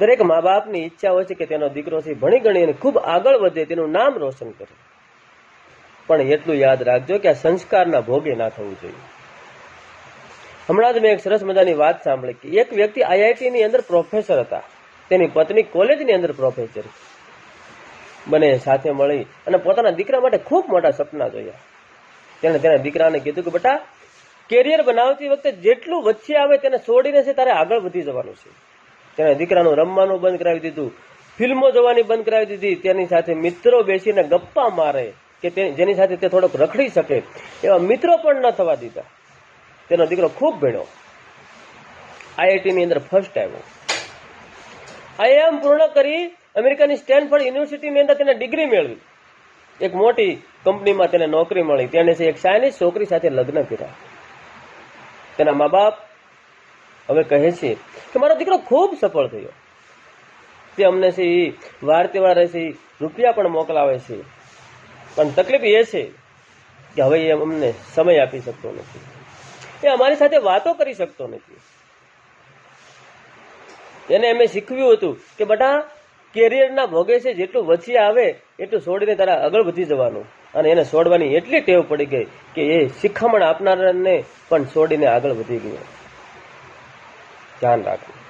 દરેક મા બાપની ઈચ્છા હોય છે કે તેનો દીકરો છે ભણી ગણી અને ખૂબ આગળ વધે, તેનું નામ રોશન કરે. પણ એટલું યાદ રાખજો કે આ સંસ્કારના ભોગે ના થવું જોઈએ. હમણાં જ મેં એક સરસ મજાની વાત સાંભળી કે એક વ્યક્તિ આઈઆઈટીની અંદર પ્રોફેસર હતા. તેની પત્ની કોલેજની અંદર પ્રોફેસર. બંને સાથે મળી અને પોતાના દીકરા માટે ખૂબ મોટા સપના જોયા. તેણે તેના દીકરાને કીધું કે, બેટા કેરિયર બનાવતી વખતે જેટલું વચ્ચે આવે તેને છોડીને છે તારે આગળ વધી જવાનું છે. તેણે દીકરાનું રમવાનું બંધ કરાવી દીધું. ફિલ્મો જોવાની બંધ કરાવી દીધી. તેની સાથે મિત્રો બેસીને ગપ્પા મારે કે જેની સાથે તે થોડોક રખડી શકે એવા મિત્રો પણ ન થવા દીધા. તેનો દીકરો ખૂબ ભણ્યો. આઈઆઈટીની અંદર ફર્સ્ટ આવ્યો. આઈઆઈએમ પૂર્ણ કરી અમેરિકાની સ્ટેનફર્ડ યુનિવર્સિટીની અંદર તેને ડિગ્રી મેળવી. એક મોટી કંપનીમાં તેને નોકરી મળી. તેને એક ચાઇનીઝ છોકરી સાથે લગ્ન કર્યા. તેના મા બાપ હવે કહે છે કે મારો દીકરો ખૂબ સફળ થયો. તે અમને છે એ વાર તહેવાર છે, રૂપિયા પણ મોકલાવે છે. પણ તકલીફ એ છે કે હવે એ અમને સમય આપી શકતો નથી. એ અમારી સાથે વાતો કરી શકતો નથી. એને અમે શીખવ્યું હતું કે બટા, કેરિયરના ભોગે છે, જેટલું વચ્ચે આવે, એટલું છોડીને તારા આગળ વધી જવાનું. અને એને છોડવાની એટલી ટેવ પડી ગઈ કે એ શિખામણ આપનારને પણ છોડીને આગળ વધી ગયો. ધ્યાન રાખવું.